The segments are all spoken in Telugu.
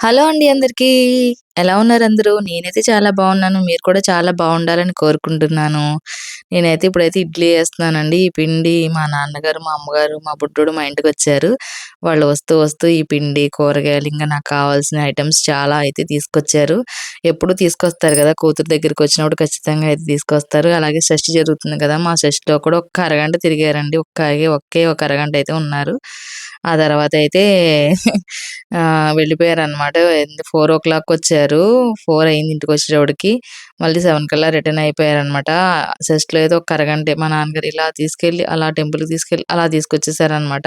హలో అండి అందరికీ. ఎలా ఉన్నారు అందరూ? నేనైతే చాలా బాగున్నాను. మీరు కూడా చాలా బాగుండాలని కోరుకుంటున్నాను. నేనైతే ఇప్పుడైతే ఇడ్లీ వేస్తున్నానండి ఈ పిండి మా నాన్నగారు, మా అమ్మగారు, మా బుడ్డోడు మా ఇంటికి వచ్చారు వాళ్ళు వస్తూ వస్తూ ఈ పిండి, కూరగాయలు ఇంకా నాకు కావాల్సిన ఐటమ్స్ చాలా అయితే తీసుకొచ్చారు. ఎప్పుడు తీసుకొస్తారు కదా! కూతురు దగ్గరికి వచ్చినప్పుడు ఖచ్చితంగా అయితే తీసుకొస్తారు. అలాగే షష్టి జరుగుతుంది కదా! మా షష్టిలో కూడా ఒక్క అరగంట తిరిగారండి. ఒక్క ఒకే ఒక అరగంట అయితే ఉన్నారు. ఆ తర్వాత అయితే వెళ్ళిపోయారు అన్నమాట ఫోర్ ఓ క్లాక్ వచ్చారు ఫోర్ అయింది ఇంటికి వచ్చేటప్పటికి మళ్ళీ సెవెన్ కల్లా రిటర్న్ అయిపోయారనమాట. సెస్ట్లో ఏదో ఒక అరగంటే మా నాన్నగారు ఇలా తీసుకెళ్ళి, అలా టెంపుల్‌కి తీసుకెళ్ళి, అలా తీసుకొచ్చేసారనమాట.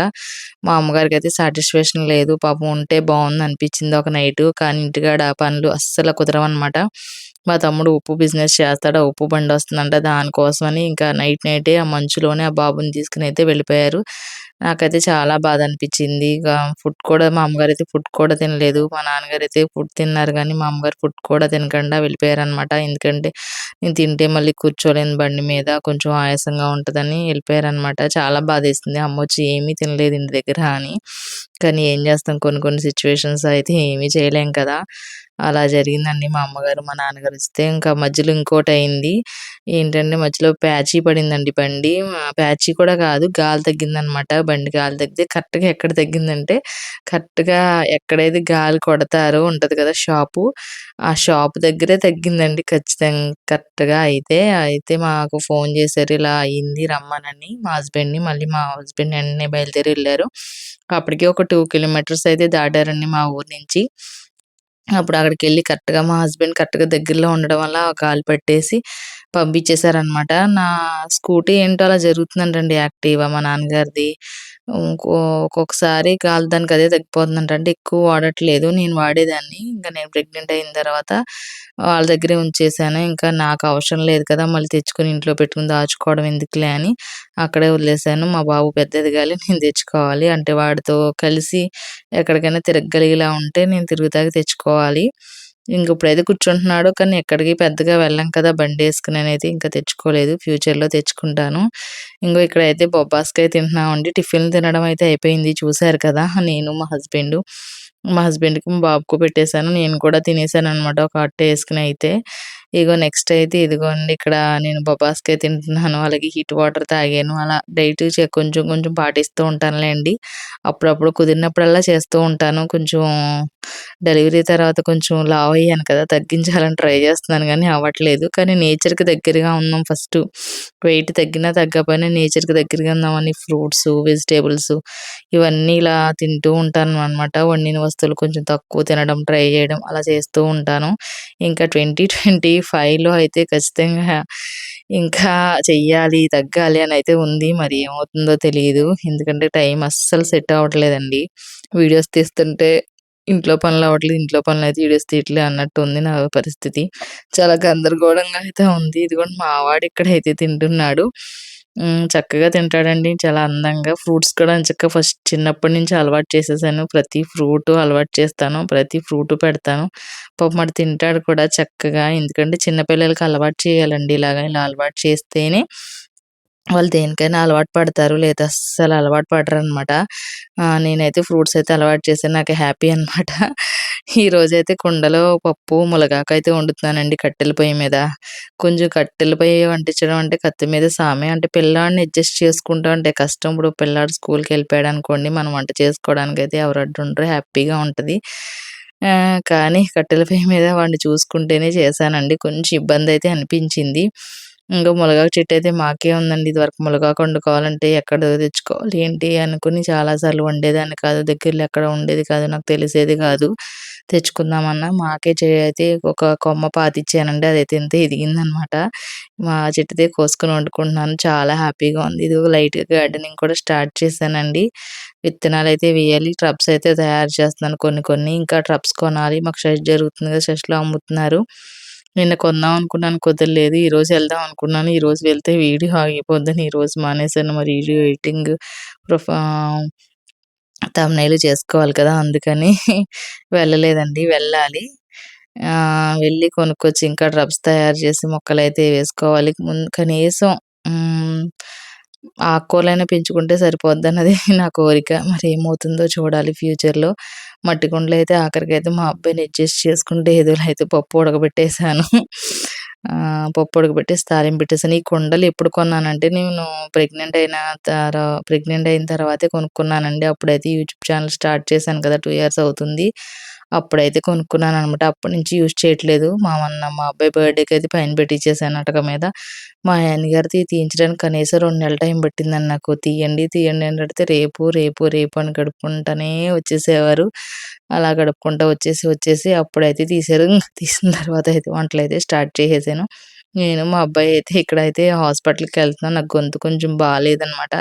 మా అమ్మగారికి అయితే సాటిస్ఫాక్షన్ లేదు. పాపం ఉంటే బాగుంది అనిపించింది ఒక నైట్ కానీ ఇంటికాడ పనులు అస్సలు కుదరవన్నమాట మా తమ్ముడు ఉప్పు బిజినెస్ చేస్తాడు. ఆ ఉప్పు బండొస్తుందంట. దానికోసమని ఇంకా నైట్ నైటే ఆ మంచులోనే ఆ బాబుని తీసుకొని అయితే వెళ్ళిపోయారు. నాకైతే చాలా బాధ అనిపించింది. ఇక ఫుడ్ కూడా మా అమ్మగారు అయితే ఫుడ్ కూడా తినలేదు. మా నాన్నగారైతే ఫుడ్ తిన్నారు కానీ మా అమ్మగారు ఫుడ్ కూడా తినకుండా వెళ్ళిపోయారనమాట. ఎందుకంటే నేను తింటే మళ్ళీ కూర్చోలేను బండి మీద. కొంచెం ఆయాసంగా ఉంటదని వెళ్ళిపోయారనమాట. చాలా బాధేస్తుంది అమ్మ వచ్చి ఏమీ తినలేదు ఇంటి దగ్గర అని. కానీ ఏం చేస్తాం కొన్ని కొన్ని సిచ్యువేషన్స్ అయితే ఏమీ చేయలేం కదా! అలా జరిగిందండి. మా అమ్మగారు, మా నాన్నగారు వస్తే ఇంకా మధ్యలో ఇంకోటి అయింది ఏంటంటే మధ్యలో ప్యాచీ పడిందండి బండి. ప్యాచీ కూడా కాదు గాలి తగ్గిందనమాట. బండి గాలి తగ్గితే కరెక్ట్‌గా ఎక్కడ తగ్గిందంటే కరెక్ట్‌గా ఎక్కడైతే గాలి కొడతారో ఉంటుంది కదా షాపు. ఆ షాప్ దగ్గరే తగ్గిందండి ఖచ్చితంగా కరెక్ట్‌గా అయితే. అయితే మాకు ఫోన్ చేశారు. ఇలా అయింది రమ్మనని మా హస్బెండ్‌ని. మళ్ళీ మా హస్బెండ్ వెంటనే బయలుదేరి వెళ్ళారు అప్పటికి ఒక టూ కిలోమీటర్స్ అయితే దాటారండి మా ఊరు నుంచి. అప్పుడు అక్కడికి వెళ్ళి కరెక్ట్‌గా మా హస్బెండ్ కరెక్ట్‌గా దగ్గరలో ఉండడం వల్ల కాలు పట్టేసి పంపించేశారనమాట. నా స్కూటీ ఏంటో అలా జరుగుతుందంటండి యాక్టివా మా నాన్నగారిది. ఇంకో ఒక్కొక్కసారి కాలు దానికి అదే తగ్గిపోతుందంట. అంటే ఎక్కువ వాడట్లేదు. నేను వాడేదాన్ని. ఇంకా నేను ప్రెగ్నెంట్ అయిన తర్వాత వాళ్ళ దగ్గరే ఉంచేసాను. ఇంకా నాకు అవసరం లేదు కదా! మళ్ళీ తెచ్చుకొని ఇంట్లో పెట్టుకొని దాచుకోవడం ఎందుకులే అని అక్కడే వదిలేసాను. మా బాబు పెద్ద ఎదగాలి. నేను తెచ్చుకోవాలి. అంటే వాడితో కలిసి ఎక్కడికైనా తిరగగలిగేలా ఉంటే నేను తిరుగుతాకి తెచ్చుకోవాలి. ఇంక ఇప్పుడైతే కూర్చుంటున్నాడు. కానీ ఎక్కడికి పెద్దగా వెళ్ళం కదా! బండి వేసుకుని అనేది ఇంకా తెచ్చుకోలేదు. ఫ్యూచర్‌లో తెచ్చుకుంటాను. ఇంగో ఇక్కడైతే బొబ్బాస్కాయ తింటున్నామండి. టిఫిన్ తినడం అయితే అయిపోయింది. చూసారు కదా! నేను, మా హస్బెండ్ మా హస్బెండ్‌కి, మా బాబుకు పెట్టేశాను నేను కూడా తినేసాను అనమాట ఒక అట్ట వేసుకుని అయితే. ఇగో నెక్స్ట్ అయితే ఇదిగోండి ఇక్కడ నేను బొబాస్కాయ తింటున్నాను. అలాగే హీట్ వాటర్ తాగాను. అలా డైట్ కొంచెం కొంచెం పాటిస్తూ ఉంటానులేండి. అప్పుడప్పుడు కుదిరినప్పుడల్లా చేస్తూ ఉంటాను. కొంచెం డెలివరీ తర్వాత కొంచెం లావయ్యాను కదా! తగ్గించాలని ట్రై చేస్తున్నాను కానీ అవ్వట్లేదు. కానీ నేచర్‌కి దగ్గరగా ఉన్నాం ఫస్ట్ వెయిట్ తగ్గినా తగ్గపోయినా నేచర్‌కి దగ్గరగా ఉందామని ఫ్రూట్స్ వెజిటేబుల్స్ ఇవన్నీ ఇలా తింటూ ఉంటాను అనమాట వండిన వస్తువులు కొంచెం తక్కువ తినడం ట్రై చేయడం అలా చేస్తూ ఉంటాను. ఇంకా ట్వంటీ ట్వంటీ ఫైవ్లో అయితే ఖచ్చితంగా ఇంకా చెయ్యాలి, తగ్గాలి అని అయితే ఉంది. మరి ఏమవుతుందో తెలియదు ఎందుకంటే టైం అస్సలు సెట్ అవ్వట్లేదండి. వీడియోస్ తీస్తుంటే ఇంట్లో పనులు అవ్వట్లేదు. ఇంట్లో పనులు అయితే వీడియోస్ తీయట్లే అన్నట్టు ఉంది నా పరిస్థితి. చాలా గందరగోళంగా అయితే ఉంది. ఇదిగోండి మా వాడు ఇక్కడైతే తింటున్నాడు. చక్కగా తింటాడండి. చాలా అందంగా. ఫ్రూట్స్ కూడా చక్కగా ఫస్ట్ చిన్నప్పటి నుంచి అలవాటు చేసేసాను. ప్రతి ఫ్రూట్ అలవాటు చేస్తాను. ప్రతి ఫ్రూట్ పెడతాను. పాపం వాడు తింటాడు కూడా చక్కగా. ఎందుకంటే చిన్న పిల్లలకి అలవాటు చేయాలండి ఇలాగ. ఇలా అలవాటు చేస్తేనే వాళ్ళు దేనికైనా అలవాటు పడతారు. లేదా అస్సలు అలవాటు పడరు అనమాట నేనైతే ఫ్రూట్స్ అయితే అలవాటు చేశాను. నాకు హ్యాపీ అనమాట. ఈరోజైతే కుండలో పప్పు, ములగాకైతే వండుతున్నానండి కట్టెల పొయ్యి మీద. కొంచెం కట్టెల పొయ్యి వంటించడం అంటే కత్తి మీద సామే. అంటే పిల్లాడిని అడ్జస్ట్ చేసుకుంటా అంటే కష్టం. ఇప్పుడు పిల్లాడు స్కూల్కి వెళ్ళిపోయాడు అనుకోండి మనం వంట చేసుకోవడానికైతే ఎవరు అడ్డుండరు. హ్యాపీగా ఉంటుంది కానీ కట్టెల పొయ్యి మీద వాడిని చూసుకుంటేనే చేశానండి. కొంచెం ఇబ్బంది అయితే అనిపించింది. ఇంకా మునగాకు చెట్టు అయితే మాకే ఉందండి. ఇదివరకు మునగాకు వండుకోవాలంటే ఎక్కడ తెచ్చుకోవాలి ఏంటి అనుకుని చాలా సార్లు వండేదాన్ని కాదు. దగ్గరలో ఎక్కడ ఉండేది కాదు. నాకు తెలిసేది కాదు. తెచ్చుకుందామన్నా మాకే చే అయితే ఒక కొమ్మ పాతిచ్చానండి. అదైతే ఇంత ఎదిగిందనమాట. మా చెట్టుదే కోసుకొని వండుకుంటున్నాను. చాలా హ్యాపీగా ఉంది. ఇది లైట్‌గా గార్డెనింగ్ కూడా స్టార్ట్ చేశానండి. అయితే వేయాలి. ట్రబ్స్ అయితే తయారు చేస్తున్నాను కొన్ని కొన్ని. ఇంకా ట్రబ్స్ కొనాలి. మాకు షష్ట్ జరుగుతుంది కదా! షష్ట్‌లో అమ్ముతున్నారు. నిన్న కొందాం అనుకున్నాను కుదరలేదు. ఈరోజు వెళ్దాం అనుకున్నాను. ఈరోజు వెళ్తే వీడియో ఆగిపోద్దని ఈరోజు మానేశాను. మరి వీడియో ఎడిటింగ్ ప్రొఫా తమ్నైలు చేసుకోవాలి కదా! అందుకని వెళ్ళలేదండి. వెళ్ళాలి. వెళ్ళి కొనుక్కొచ్చి ఇంకా డ్రబ్స్ తయారు చేసి మొక్కలు అయితే వేసుకోవాలి. ముందు కనీసం ఆకుకూరలైనా పెంచుకుంటే సరిపోద్దన్నది నా కోరిక. మరి ఏమవుతుందో చూడాలి ఫ్యూచర్‌లో. మట్టి కుండలు అయితే ఆఖరికైతే మా అబ్బాయిని అడ్జస్ట్ చేసుకుంటే ఏదోలా అయితే పప్పు ఉడకబెట్టేసాను. పప్పు ఉడకబెట్టేసి తాలింపు పెట్టేసాను. ఈ కుండలు ఎప్పుడు కొన్నానంటే నేను ప్రెగ్నెంట్ అయిన తర్వాత ప్రెగ్నెంట్ అయిన తర్వాతే కొనుక్కున్నానండి. అప్పుడైతే యూట్యూబ్ ఛానల్ స్టార్ట్ చేశాను కదా! టూ ఇయర్స్ అవుతుంది. అప్పుడైతే కొనుక్కున్నాను అనమాట అప్పటి నుంచి యూజ్ చేయట్లేదు. మా అన్న మా అబ్బాయి బర్త్‌డేకి అయితే పైన పెట్టిచ్చేసాను అటక మీద. మా ఆయనగారిది తీయించడానికి కనీసం రెండు నెలల టైం పట్టిందని నాకు. తీయండి, తీయండి అని అడిగితే రేపు, రేపు, రేపు అని గడుపుకుంటానే వచ్చేసేవారు. అలా గడుపుకుంటూ వచ్చేసి, వచ్చేసి అప్పుడైతే తీసారు తీసిన తర్వాత అయితే వంటలు అయితే స్టార్ట్ చేసేసాను. నేను మా అబ్బాయి అయితే ఇక్కడైతే హాస్పిటల్‌కెళ్తున్నాం. నాకు గొంతు కొంచెం బాగాలేదనమాట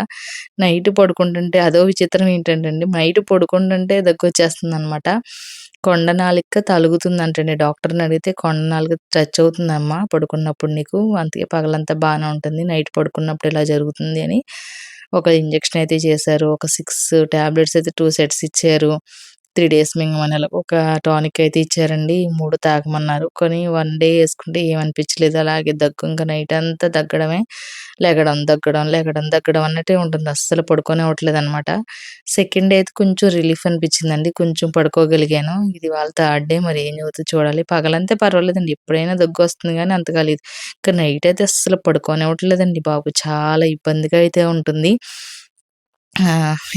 నైట్ పడుకుంటుంటే అదో విచిత్రం ఏంటంటే అండి, నైట్ పడుకుంటుంటే దగ్గర వచ్చేస్తుంది అనమాట కొండ నాలుక తలుగుతుందంటండి. డాక్టర్‌ని అడిగితే కొండ నాలుక టచ్ అవుతుందమ్మా పడుకున్నప్పుడు నీకు. అందుకే పగలంతా బానే ఉంటుంది. నైట్ పడుకున్నప్పుడు ఇలా జరుగుతుంది అని ఒక ఇంజెక్షన్ అయితే చేశారు. ఒక సిక్స్ టాబ్లెట్స్ అయితే టూ సెట్స్ ఇచ్చారు. త్రీ డేస్ మేము ఒక టానిక్ అయితే ఇచ్చారండి. ఈ 3 తాగమన్నారు. కానీ వన్ డే వేసుకుంటే ఏమనిపించలేదు. అలాగే దగ్గు ఇంకా నైట్ అంతా దగ్గడమే. లెగడం, దగ్గడం, లెగడం, దగ్గడం అన్నట్టే ఉంటుంది. అస్సలు పడుకోనివ్వట్లేదనమాట. సెకండ్ డే అయితే కొంచెం రిలీఫ్ అనిపించిందండి. కొంచెం పడుకోగలిగాను. ఇది వాళ్ళ థర్డ్ డే మరి ఏం చదువుతుంది చూడాలి. పగలంతే పర్వాలేదండి. ఎప్పుడైనా దగ్గు వస్తుంది కానీ అంతగా లేదు. ఇంకా నైట్ అయితే అస్సలు పడుకోనివ్వట్లేదండి బాబు. చాలా ఇబ్బందిగా అయితే ఉంటుంది. ఆ!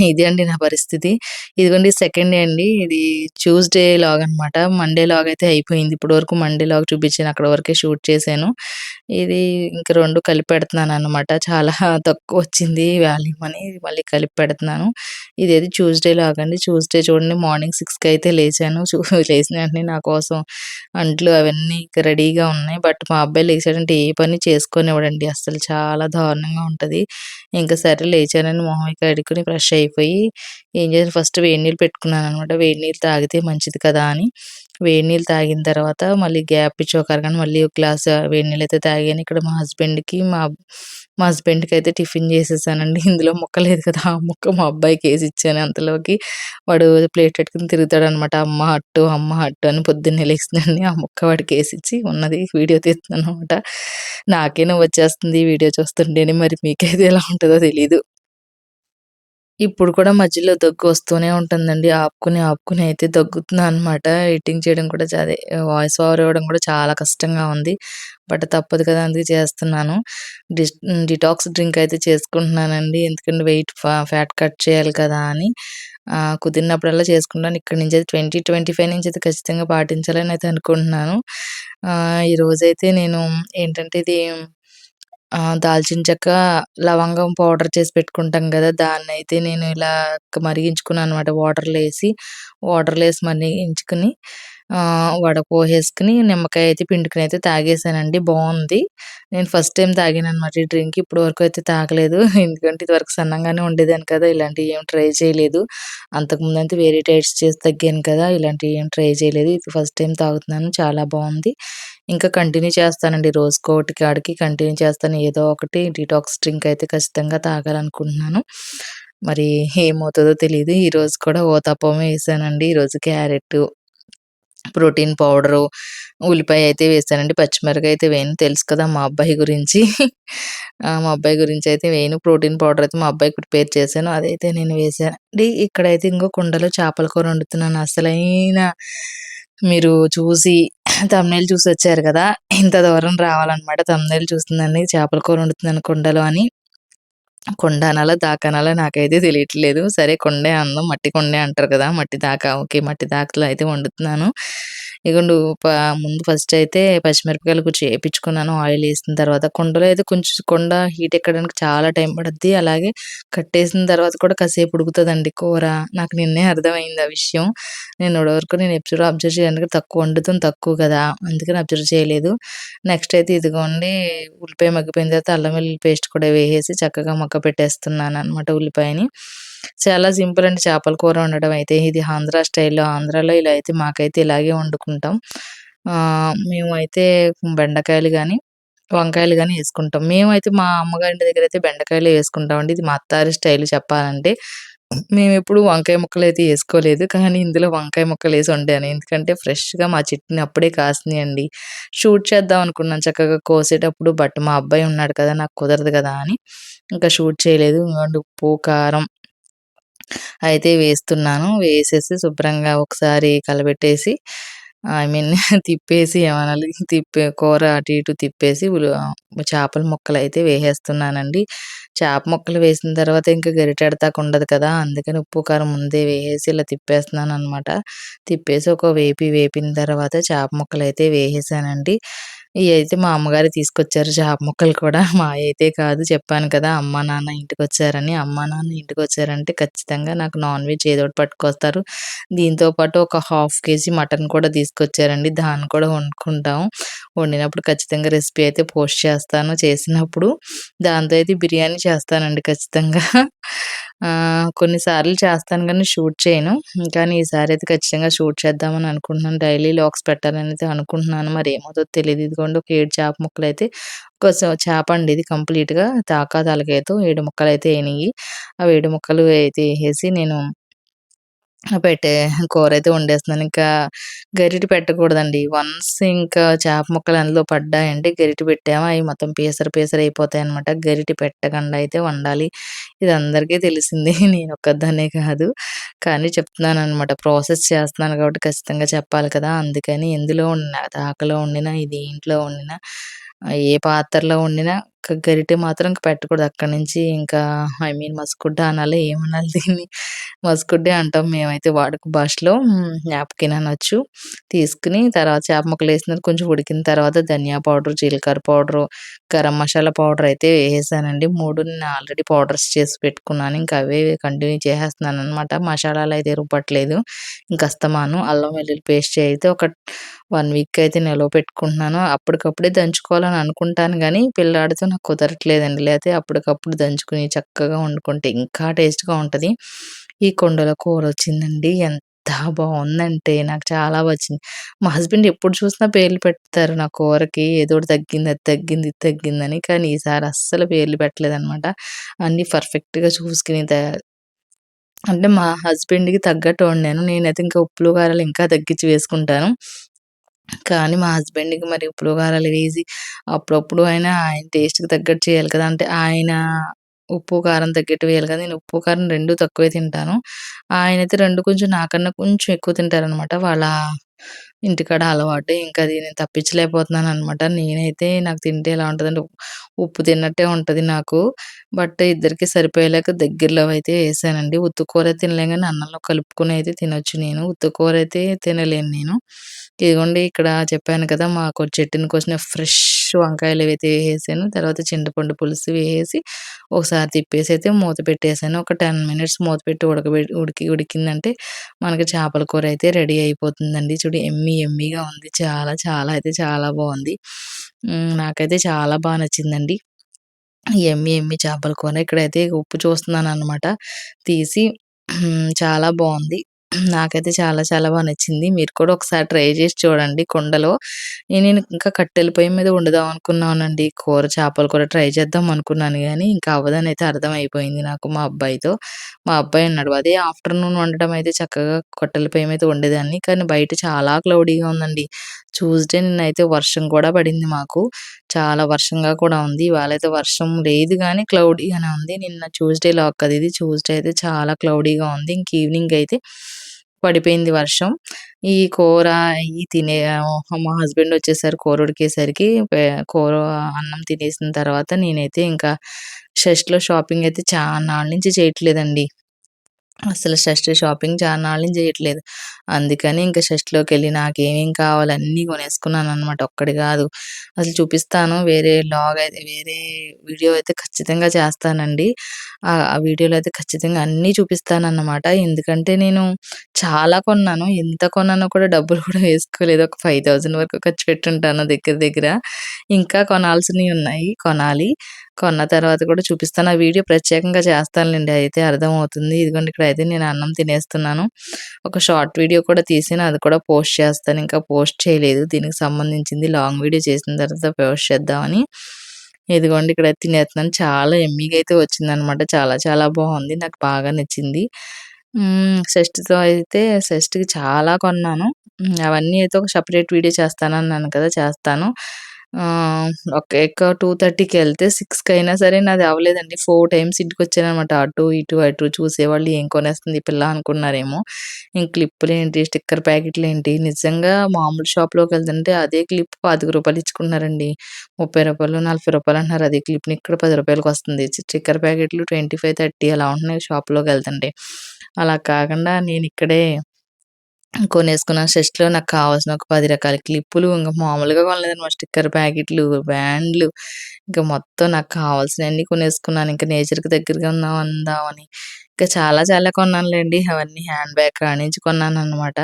ఇది అండి నా పరిస్థితి. ఇదిగోండి సెకండ్ డే అండి. ఇది ట్యూస్‌డే లాగ్ అనమాట. మండే లాగ్ అయితే అయిపోయింది. ఇప్పటి వరకు మండే లాగ్ చూపించాను. అక్కడ వరకే షూట్ చేశాను. ఇది ఇంక రెండు కలిపి పెడుతున్నాననమాట. చాలా తక్కువ వచ్చింది వాల్యూమ్ అని మళ్ళీ కలిపి పెడుతున్నాను. ఇదేది ట్యూస్‌డే లాగ్ అండి. ట్యూస్‌డే చూడండి మార్నింగ్ సిక్స్కి అయితే లేచాను. లేచిన వెంటనే నా కోసం అంట్లు అవన్నీ ఇంక రెడీగా ఉన్నాయి. బట్ మా అబ్బాయి లేచాడంటే ఏ పని చేసుకొని ఇవ్వడండి అసలు చాలా దారుణంగా ఉంటది. ఇంకా సరే లేచానని మొహం అయి కడుక్కొని ఫ్రెష్ అయిపోయి ఏం చేశాను ఫస్ట్ వేడి నీళ్ళు పెట్టుకున్నాననమాట. వేడి నీళ్ళు తాగితే మంచిది కదా అని. వేడి నీళ్ళు తాగిన తర్వాత మళ్ళీ గ్యాప్ ఇచ్చి ఒక అరగంట మళ్ళీ ఒక గ్లాస్ వేడి నీళ్ళైతే తాగాను. ఇక్కడ మా హస్బెండ్‌కి మా మా అయితే టిఫిన్ చేసేసానండి. ఇందులో ముక్క లేదు కదా! ఆ ముక్క మా అబ్బాయికి వేసి ఇచ్చాను అంతలోకి వాడు ప్లేట్ పెట్టుకొని తిరుగుతాడనమాట. అమ్మ అట్టు, అమ్మ అట్టు అని పొద్దున్నే లేచిందండి ఆ ముక్క వాడికేసిచ్చి ఉన్నది వీడియో తీస్తున్నాననమాట. నాకే నవ్వొచ్చేస్తుంది వీడియో చూస్తుంటేనే. మరి మీకైతే ఎలా ఉంటుందో తెలీదు. ఇప్పుడు కూడా మధ్యలో దగ్గు వస్తూనే ఉంటుందండి. ఆపుకుని ఆపుకుని అయితే దగ్గుతున్నా అనమాట. ఎడిటింగ్ చేయడం కూడా చదే అదే వాయిస్ ఓవర్ ఇవ్వడం కూడా చాలా కష్టంగా ఉంది. బట్ తప్పదు కదా! అందుకే చేస్తున్నాను. డిస్ డిటాక్స్ డ్రింక్ అయితే చేసుకుంటున్నానండి. ఎందుకంటే వెయిట్ ఫ్యాట్ కట్ చేయాలి కదా! అని. కుదిరినప్పుడల్లా చేసుకుంటాను. ఇక్కడ నుంచి అయితే 2025 నుంచి అయితే ఖచ్చితంగా పాటించాలని అయితే అనుకుంటున్నాను. ఈరోజైతే నేను ఏంటంటే ఇది దాల్చిన చెక్క, లవంగం పౌడర్ చేసి పెట్టుకుంటాం కదా దాన్ని అయితే నేను ఇలా మరిగించుకున్నాననమాట వాటర్‌లో వేసి వాటర్‌లో వేసి మరిగించుకుని వడపోసేసుకుని నిమ్మకాయ అయితే పిండుకుని అయితే తాగేసానండి. బాగుంది నేను ఫస్ట్ టైం తాగాను అనమాట ఈ డ్రింక్. ఇప్పటి వరకు అయితే తాగలేదు. ఎందుకంటే ఇదివరకు సన్నంగానే ఉండేదాన్ని కదా! ఇలాంటివి ఏం ట్రై చేయలేదు. అంతకుముందంతే వేరే డైట్స్ చేసి తగ్గాను కదా! ఇలాంటివి ఏం ట్రై చేయలేదు. ఇది ఫస్ట్ టైం తాగుతున్నాను. చాలా బాగుంది ఇంకా కంటిన్యూ చేస్తానండి. రోజుకొకటి కాడికి కంటిన్యూ చేస్తాను. ఏదో ఒకటి డిటాక్స్ డ్రింక్ అయితే ఖచ్చితంగా తాగాలనుకుంటున్నాను. మరి ఏమవుతుందో తెలియదు ఈరోజు కూడా ఊతప్పమే వేసానండి ఈరోజు క్యారెట్ ప్రోటీన్ పౌడరు, ఉల్లిపాయ అయితే వేసానండి. పచ్చిమిరపకాయ అయితే వేయను. తెలుసు కదా మా అబ్బాయి గురించి. మా అబ్బాయి గురించి అయితే వేయను. ప్రోటీన్ పౌడర్ అయితే మా అబ్బాయి ప్రిపేర్ చేశాను. అదైతే నేను వేసానండి. ఇక్కడైతే ఇంకో కుండలో చేపల కూర వండుతున్నాను. అసలైన మీరు చూసి తమ్నేలు చూసి వచ్చారు కదా! ఇంత దూరం రావాలన్నమాట. తమ్నేలు చూస్తుందని చేపల కూర వండుతుందని కుండలో అని. కుండ అనాలా? దాకా అనాలా? నాకైతే తెలియట్లేదు. సరే కుండే అందం మట్టి కుండే అంటారు కదా! మట్టి దాకా ఓకే. మట్టి దాకలో అయితే వండుతున్నాను. ఇగోండి ముందు ఫస్ట్ అయితే పచ్చిమిరపకాయలు కొంచెం ఏపించుకున్నాను. ఆయిల్ వేసిన తర్వాత కుండలో అయితే కొంచెం కుండ హీట్ ఎక్కడానికి చాలా టైం పడుద్ది. అలాగే కట్టేసిన తర్వాత కూడా కాసేపు ఉడుకుతుందండి కూర. నాకు నిన్నే అర్థమైంది ఆ విషయం. నేను ఇప్పటివరకు నేను ఎప్పుడు అబ్జర్వ్ చేయడానికి తక్కువ వండుతాను తక్కువ కదా! అందుకని అబ్జర్వ్ చేయలేదు. నెక్స్ట్ అయితే ఇదిగోండి ఉల్లిపాయ మగ్గిపోయిన తర్వాత అల్లం వెల్లుల్లి పేస్ట్ కూడా వేసేసి చక్కగా మగ్గ పెట్టేస్తున్నాను అనమాట ఉల్లిపాయని. చాలా సింపుల్ అండి చేపల కూర వండడం అయితే. ఇది ఆంధ్ర స్టైల్‌లో. ఆంధ్రాలో ఇలా అయితే మాకైతే ఇలాగే వండుకుంటాం. మేము మేమైతే బెండకాయలు కానీ వంకాయలు కానీ వేసుకుంటాం మేమైతే మా అమ్మగారింటి అయితే బెండకాయలు వేసుకుంటామండి ఇది మా అత్తారి స్టైల్ చెప్పాలంటే. మేము ఎప్పుడు వంకాయ ముక్కలు అయితే వేసుకోలేదు కానీ ఇందులో వంకాయ ముక్కలు వేసి వండాను. ఎందుకంటే ఫ్రెష్‌గా మా చెట్టుని అప్పుడే కాసినాయండి షూట్ చేద్దాం అనుకున్నాను చక్కగా కోసేటప్పుడు. బట్ మా అబ్బాయి ఉన్నాడు కదా! నాకు కుదరదు కదా! అని ఇంకా షూట్ చేయలేదు. ఉప్పు, కారం అయితే వేస్తున్నాను. వేసేసి శుభ్రంగా ఒకసారి కలబెట్టేసి ఐ మీన్ తిప్పేసి ఏమనాలి తిప్పే కూర అటు ఇటు తిప్పేసి చేపల ముక్కలు అయితే వేసేస్తున్నానండి. చేప ముక్కలు వేసిన తర్వాత ఇంకా గరిటెడతాకు ఉండదు కదా! అందుకని ఉప్పు, కారం ముందే వేసేసి ఇలా తిప్పేస్తున్నాను అనమాట తిప్పేసి ఒక వేపి వేపిన తర్వాత చేప ముక్కలు అయితే వేసేసానండి. ఇవైతే మా అమ్మగారు తీసుకొచ్చారు చేప ముక్కలు కూడా. మా అయితే కాదు చెప్పాను కదా! అమ్మ, నాన్న ఇంటికి వచ్చారని అమ్మ, నాన్న ఇంటికి వచ్చారంటే ఖచ్చితంగా నాకు నాన్ వెజ్ ఏదో ఒకటి పట్టుకొస్తారు. దీంతో పాటు ఒక హాఫ్ కేజీ మటన్ కూడా తీసుకొచ్చారండి. దాన్ని కూడా వండుకుంటాం. వండినప్పుడు ఖచ్చితంగా రెసిపీ అయితే పోస్ట్ చేస్తాను చేసినప్పుడు. దాంతో అయితే బిర్యానీ చేస్తానండి ఖచ్చితంగా. కొన్నిసార్లు చేస్తాను కానీ షూట్ చేయను. కానీ ఈసారి అయితే ఖచ్చితంగా షూట్ చేద్దామని అనుకుంటున్నాను. డైలీ లాక్స్ పెట్టాలని అయితే అనుకుంటున్నాను. మరి ఏమవుతుందో తెలియదు ఇదిగోండి ఒక ఏడు చేప ముక్కలు అయితే కొంచెం చేప అండి ఇది కంప్లీట్‌గా తాకా తలకాయతో 7 ముక్కలైతే అయినియి. ఆ ఏడు ముక్కలు అయితే వేసేసి నేను పెట్టే కూర అయితే వండేస్తున్నాను. ఇంకా గరిటె పెట్టకూడదండి. వన్స్ ఇంకా చేప ముక్కలు అందులో పడ్డాయంటే గరిటె పెట్టాము అవి మొత్తం పీసర పీసర అయిపోతాయన్నమాట. గరిటె పెట్టకుండా అయితే వండాలి. ఇది అందరికీ తెలిసింది నేను ఒక్కదాన్నే కాదు. కానీ చెప్తున్నాను అనమాట ప్రాసెస్ చేస్తున్నాను కాబట్టి ఖచ్చితంగా చెప్పాలి కదా! అందుకని ఎందులో వండినా దాకలో వండినా, ఇది ఇంట్లో వండినా, ఏ పాత్రలో వండినా ఒక్క గరిటె మాత్రం పెట్టకూడదు. అక్కడి నుంచి ఇంకా ఐ మీన్ మసుకుడ్డ అనాలి ఏమనాలి దీన్ని? మసుకుడ్డే అంటాం మేమైతే వాడుక భాషలో. జ్ఞాపకం అనొచ్చు. తీసుకుని తర్వాత చేప ముక్కలు వేసిన కొంచెం ఉడికిన తర్వాత ధనియా పౌడర్, జీలకర్ర పౌడరు, గరం మసాలా పౌడర్ అయితే వేసేసానండి. మూడు నేను ఆల్రెడీ పౌడర్స్ చేసి పెట్టుకున్నాను. ఇంకా అవే కంటిన్యూ చేసేస్తున్నాను అనమాట మసాలాలు అయితే రుబ్బట్లేదు. ఇంక అస్తమాను అల్లం వెల్లుల్లి పేస్ట్ అయితే ఒక వన్ వీక్ అయితే నిలవ పెట్టుకుంటున్నాను. అప్పటికప్పుడే దంచుకోవాలని అనుకుంటాను కానీ పిల్లాడితో నాకు కుదరట్లేదండి. లేకపోతే అప్పటికప్పుడు దంచుకొని చక్కగా వండుకుంటే ఇంకా టేస్ట్‌గా ఉంటుంది ఈ కుండలో కూరొచ్చిందండి. ఎంత బాగుందంటే నాకు చాలా వచ్చింది. మా హస్బెండ్ ఎప్పుడు చూసినా పేర్లు పెడతారు నా కూరకి. ఏదో ఒకటి తగ్గింది, అది తగ్గింది, ఇది తగ్గిందని. కానీ ఈసారి అస్సలు పేర్లు పెట్టలేదనమాట. అన్నీ పర్ఫెక్ట్‌గా చూసుకుని అంటే మా హస్బెండ్‌కి తగ్గట్టు వండాను. నేనైతే ఇంకా ఉప్పులు, కారాలు ఇంకా తగ్గించి వేసుకుంటాను. కానీ మా హస్బెండ్‌కి మరి ఉప్పులు, కారాలు వేసి అప్పుడప్పుడు అయినా ఆయన టేస్ట్‌కి తగ్గట్టు చేయాలి కదా! అంటే ఆయన ఉప్పు, కారం తగ్గట్టు వేయాలి కదా! నేను ఉప్పు, కారం రెండు తక్కువే తింటాను. ఆయనైతే రెండు కొంచెం నాకన్నా కొంచెం ఎక్కువ తింటారనమాట. వాళ్ళ ఇంటికాడ అలవాటు. ఇంకా అది నేను తప్పించలేకపోతున్నాననమాట. నేనైతే నాకు తింటే ఎలా ఉంటుందంటే ఉప్పు తిన్నట్టే ఉంటుంది నాకు. బట్ ఇద్దరికి సరిపోయేలాక దగ్గరలో అయితే వేసానండి ఉత్తి కూర తినలేం కానీ అన్నంలో కలుపుకొని అయితే తినొచ్చు నేను. ఉత్త కూర అయితే తినలేను నేను. ఇదిగోండి ఇక్కడ చెప్పాను కదా! మాకు చెట్టుని కోసిన ఫ్రెష్ వంకాయలు అయితే వేసేసాను. తర్వాత చింతపండు పులుసు వేసేసి ఒకసారి తిప్పేసి అయితే మూత పెట్టేసాను. ఒక 10 మినిట్స్ మూత పెట్టి ఉడకబెట్టి ఉడికి ఉడికిందంటే మనకి చేపల కూర అయితే రెడీ అయిపోతుందండి. చూడు ఎమ్మి యమ్మీ యమ్మీగా ఉంది. చాలా చాలా అయితే చాలా బాగుంది నాకైతే చాలా బాగా నచ్చిందండి. యమ్మీ యమ్మీ చేపల కూర. ఇక్కడైతే ఉప్పు చూస్తున్నాను అనమాట తీసి చాలా బాగుంది నాకైతే చాలా చాలా బాగా నచ్చింది. మీరు కూడా ఒకసారి ట్రై చేసి చూడండి కుండలో. నేను ఇంకా కట్టెల పొయ్యి మీద వండుదాం అనుకున్నానండి. కూర చేపలు కూడా ట్రై చేద్దాం అనుకున్నాను కానీ ఇంకా అవ్వదని అయితే అర్థమైపోయింది నాకు మా అబ్బాయితో. మా అబ్బాయి అన్నాడు, "అదే ఆఫ్టర్‌నూన్ వండడం అయితే చక్కగా కట్టెల పొయ్యి మీద వండేదాన్ని. కానీ బయట చాలా క్లౌడీగా ఉందండి. ట్యూస్‌డే నిన్నైతే వర్షం కూడా పడింది మాకు. చాలా వర్షంగా కూడా ఉంది. ఇవాళైతే వర్షం లేదు కానీ క్లౌడీగానే ఉంది. నిన్న ట్యూస్‌డే లాక్ కదా ఇది. ట్యూస్‌డే అయితే చాలా క్లౌడీగా ఉంది. ఇంక ఈవినింగ్ అయితే పడిపోయింది వర్షం. ఈ కూర ఈ తినే మా హస్బెండ్ వచ్చేసరికి కూర ఉడికేసరికి. కూర అన్నం తినేసిన తర్వాత నేనైతే ఇంకా షష్‌లో షాపింగ్ అయితే చాన్నాళ్ళ నుంచి చేయట్లేదండి. అసలు షష్‌లో షాపింగ్ చాలా నుంచి చేయట్లేదు. అందుకని ఇంకా ఇంక వెళ్ళి నాకేమేం కావాలో అన్నీ కొనేసుకున్నాననమాట. ఒక్కటి కాదు. అసలు చూపిస్తాను. వేరే లాగ్ అయితే వేరే వీడియో అయితే ఖచ్చితంగా చేస్తానండి. ఆ వీడియోలో అయితే ఖచ్చితంగా అన్నీ చూపిస్తానన్నమాట. ఎందుకంటే నేను చాలా కొన్నాను. ఎంత కొన్నానో కూడా డబ్బులు కూడా వేసుకోలేదు. ఒక 5000 వరకు ఖర్చు పెట్టుంటాను దగ్గర దగ్గర. ఇంకా కొనాల్సినవి ఉన్నాయి. కొనాలి. కొన్న తర్వాత కూడా చూపిస్తాను. ఆ వీడియో ప్రత్యేకంగా చేస్తానులేండి అయితే అర్థమవుతుంది. ఇదిగోండి ఇక్కడ అయితే నేను అన్నం తినేస్తున్నాను. ఒక షార్ట్ వీడియో కూడా తీసాను. అది కూడా పోస్ట్ చేస్తాను. ఇంకా పోస్ట్ చేయలేదు. దీనికి సంబంధించింది లాంగ్ వీడియో చేసిన తర్వాత పోస్ట్ చేద్దామని. ఇదిగోండి ఇక్కడ తినేస్తున్నాను. చాలా ఎమ్మీగా అయితే వచ్చిందనమాట. చాలా చాలా బాగుంది నాకు బాగా నచ్చింది. షష్టితో అయితే షష్టికి చాలా కొన్నాను. అవన్నీ అయితే ఒక సపరేట్ వీడియో చేస్తానన్నాను కదా! చేస్తాను. ఆహ్, ఒక ఎక్క 2:30కెళ్తే 6కి అయినా సరే నాది అవ్వలేదండి. 4 టైమ్స్ ఇంటికొచ్చాననమాట. అటు, ఇటు, అటు చూసేవాళ్ళు ఏం కొనేస్తుంది ఈ పిల్ల అనుకున్నారేమో. ఇంక క్లిప్పులేంటి, స్టిక్కర్ ప్యాకెట్లేంటి, నిజంగా మామూలు షాప్‌లోకెళ్తుంటే అదే క్లిప్ రూ. 25 ఇచ్చుకుంటున్నారండి. రూ. 30, రూ. 40 అంటున్నారు అదే క్లిప్‌ని. ఇక్కడ రూ. 10కొస్తుంది. స్టిక్కర్ ప్యాకెట్లు 25, 30 అలా ఉంటున్నాయి షాప్‌లోకెళ్తుంటే. అలా కాకుండా నేనిక్కడే కొనేసుకున్న సెస్ట్‌లో నాకు కావాల్సిన ఒక పది రకాల క్లిప్పులు ఇంకా మామూలుగా కొనలేదన్నమాట స్టిక్కర్ ప్యాకెట్లు, బ్యాండ్లు ఇంకా మొత్తం నాకు కావాల్సినవన్నీ కొనేసుకున్నాను. ఇంకా నేచర్‌కి దగ్గరగా ఉందాం అందామని. ఇంకా చాలా చాలా కొన్నానులేండి అవన్నీ హ్యాండ్ బ్యాగ్ కానించి కొన్నాను అనమాట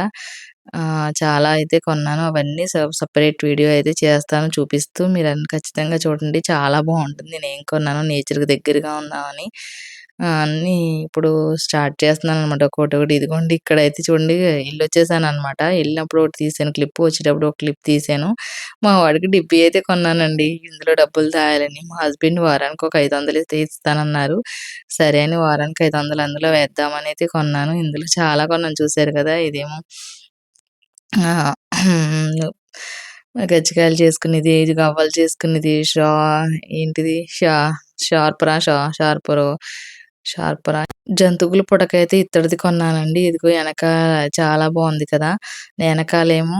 చాలా అయితే కొన్నాను. అవన్నీ సపరేట్ వీడియో అయితే చేస్తాను చూపిస్తూ. మీరన్నీ ఖచ్చితంగా చూడండి. చాలా బాగుంటుంది నేను ఏం కొన్నాను నేచర్‌కి దగ్గరగా ఉందామని. అన్ని ఇప్పుడు స్టార్ట్ చేస్తున్నాను అనమాట ఒకటి ఒకటి ఇదిగోండి ఇక్కడైతే చూడండి ఇల్లు వచ్చేసాను అనమాట వెళ్ళినప్పుడు ఒకటి తీసాను క్లిప్ వచ్చేటప్పుడు ఒక క్లిప్ తీసాను. మా వాడికి డిబ్బీ అయితే కొన్నానండి. ఇందులో డబ్బులు తాయాలని మా హస్బెండ్ వారానికి ఒక 500 అయితే ఇస్తానన్నారు. సరే అని వారానికి 500 అందులో వేద్దామనైతే కొన్నాను. ఇందులో చాలా కొన్నాను చూసారు కదా! ఇదేమో ఆ! గజ్జికాయలు చేసుకునేది, ఇది గవ్వలు చేసుకునేది, షా ఏంటిది షా షార్పరా షా షార్పరో షార్పరా జంతువుల పుటకైతే ఇత్తడిది కొన్నానండి. ఇదిగో వెనక చాలా బాగుంది కదా! వెనకాలేమో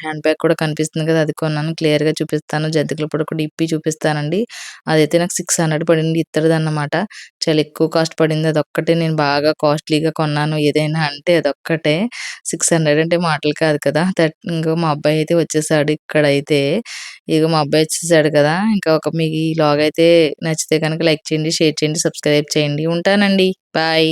హ్యాండ్ బ్యాగ్ కూడా కనిపిస్తుంది కదా! అది కొన్నాను. క్లియర్గా చూపిస్తాను. జంతికల కూడా ఇప్పి చూపిస్తానండి. అదైతే నాకు 600 పడింది. ఇత్తడిదన్నమాట. చాలా ఎక్కువ కాస్ట్ పడింది. అదొక్కటే నేను బాగా కాస్ట్‌లీగా కొన్నాను ఏదైనా అంటే అదొక్కటే. 600 అంటే మాటలు కాదు కదా! ఇంకో మా అబ్బాయి అయితే వచ్చేసాడు ఇక్కడైతే. ఇదిగో మా అబ్బాయి వచ్చేసాడు కదా! ఇంకా ఒక మీకు ఈ అయితే నచ్చితే గనుక లైక్ చేయండి, షేర్ చేయండి, సబ్స్క్రైబ్ చేయండి. ఉంటానండి. బాయ్.